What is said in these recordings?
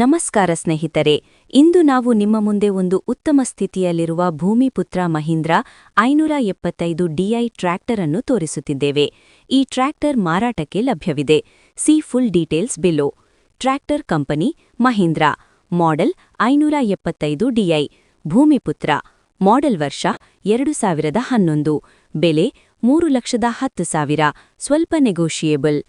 ನಮಸ್ಕಾರ ಸ್ನೇಹಿತರೆ, ಇಂದು ನಾವು ನಿಮ್ಮ ಮುಂದೆ ಒಂದು ಉತ್ತಮ ಸ್ಥಿತಿಯಲ್ಲಿರುವ ಭೂಮಿಪುತ್ರ ಮಹೀಂದ್ರ ಐನೂರ ಎಪ್ಪತ್ತೈದು ಡಿಐ ಟ್ರ್ಯಾಕ್ಟರ್ ಅನ್ನು ತೋರಿಸುತ್ತಿದ್ದೇವೆ. ಈ ಟ್ರ್ಯಾಕ್ಟರ್ ಮಾರಾಟಕ್ಕೆ ಲಭ್ಯವಿದೆ. See full details below tractor company Mahindra. Model ಐನೂರ ಎಪ್ಪತ್ತೈದು ಡಿಐ ಭೂಮಿಪುತ್ರ. ಮಾಡೆಲ್ ವರ್ಷ ಎರಡು ಸಾವಿರದ ಹನ್ನೊಂದು. ಬೆಲೆ ಮೂರು ಲಕ್ಷದ ಹತ್ತು ಸಾವಿರ. ಸ್ವಲ್ಪ ನೆಗೋಷಿಯೇಬಲ್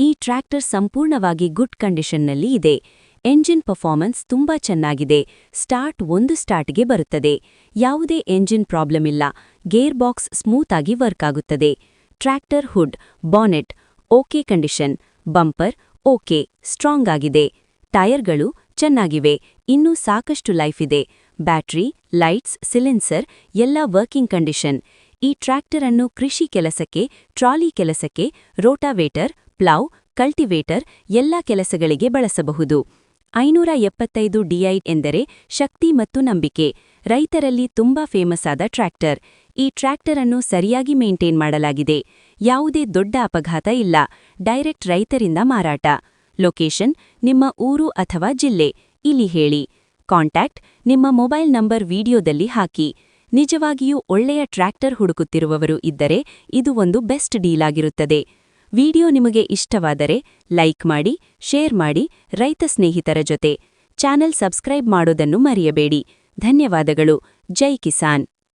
ಈ ಟ್ರ್ಯಾಕ್ಟರ್ ಸಂಪೂರ್ಣವಾಗಿ ಗುಡ್ ಕಂಡೀಷನ್ನಲ್ಲಿ ಇದೆ. ಎಂಜಿನ್ ಪರ್ಫಾರ್ಮೆನ್ಸ್ ತುಂಬಾ ಚೆನ್ನಾಗಿದೆ. ಸ್ಟಾರ್ಟ್ ಒಂದು ಸ್ಟಾರ್ಟ್ಗೆ ಬರುತ್ತದೆ. ಯಾವುದೇ ಎಂಜಿನ್ ಪ್ರಾಬ್ಲಮ್ ಇಲ್ಲ. ಗೇರ್ ಬಾಕ್ಸ್ ಸ್ಮೂತ್ ಆಗಿ ವರ್ಕ್ ಆಗುತ್ತದೆ. Tractor hood, bonnet, okay condition, bumper, okay, strong ಆಗಿದೆ. ಟೈರ್ಗಳು ಚೆನ್ನಾಗಿವೆ. ಇನ್ನೂ ಸಾಕಷ್ಟು ಲೈಫ್ ಇದೆ. ಬ್ಯಾಟ್ರಿ, ಲೈಟ್ಸ್ ಸಿಲಿನ್ಸರ್ ಎಲ್ಲ ವರ್ಕಿಂಗ್ ಕಂಡೀಷನ್. ಈ ಟ್ರ್ಯಾಕ್ಟರ್ ಅನ್ನು ಕೃಷಿ ಕೆಲಸಕ್ಕೆ, ಟ್ರಾಲಿ ಕೆಲಸಕ್ಕೆ, ರೋಟಾವೇಟರ್ ಪ್ಲೌ ಕಲ್ಟಿವೇಟರ್, ಎಲ್ಲ ಕೆಲಸಗಳಿಗೆ ಬಳಸಬಹುದು. ಐನೂರ ಎಪ್ಪತ್ತೈದು ಡಿಐ ಎಂದರೆ ಶಕ್ತಿ ಮತ್ತು ನಂಬಿಕೆ. ರೈತರಲ್ಲಿ ತುಂಬಾ ಫೇಮಸ್ ಆದ ಟ್ರ್ಯಾಕ್ಟರ್. ಈ ಟ್ರ್ಯಾಕ್ಟರ್ ಅನ್ನು ಸರಿಯಾಗಿ ಮೇಂಟೈನ್ ಮಾಡಲಾಗಿದೆ. ಯಾವುದೇ ದೊಡ್ಡ ಅಪಘಾತ ಇಲ್ಲ. ಡೈರೆಕ್ಟ್ ರೈತರಿಂದ ಮಾರಾಟ. ಲೊಕೇಶನ್, ನಿಮ್ಮ ಊರು ಅಥವಾ ಜಿಲ್ಲೆ. ಇಲ್ಲಿ ಹೇಳಿ. ಕಾಂಟ್ಯಾಕ್ಟ್, ನಿಮ್ಮ ಮೊಬೈಲ್ ನಂಬರ್ ವಿಡಿಯೋದಲ್ಲಿ ಹಾಕಿ. ನಿಜವಾಗಿಯೂ ಒಳ್ಳೆಯ ಟ್ರ್ಯಾಕ್ಟರ್ ಹುಡುಕುತ್ತಿರುವವರು ಇದ್ದರೆ ಇದು ಒಂದು ಬೆಸ್ಟ್ ಡೀಲ್ ಆಗಿರುತ್ತದೆ. ವಿಡಿಯೋ ನಿಮಗೆ ಇಷ್ಟವಾದರೆ ಲೈಕ್ ಮಾಡಿ, ಶೇರ್ ಮಾಡಿ ರೈತ ಸ್ನೇಹಿತರ ಜೊತೆ. ಚಾನೆಲ್ ಸಬ್ಸ್ಕ್ರೈಬ್ ಮಾಡೋದನ್ನು ಮರೆಯಬೇಡಿ. ಧನ್ಯವಾದಗಳು. ಜೈ ಕಿಸಾನ್.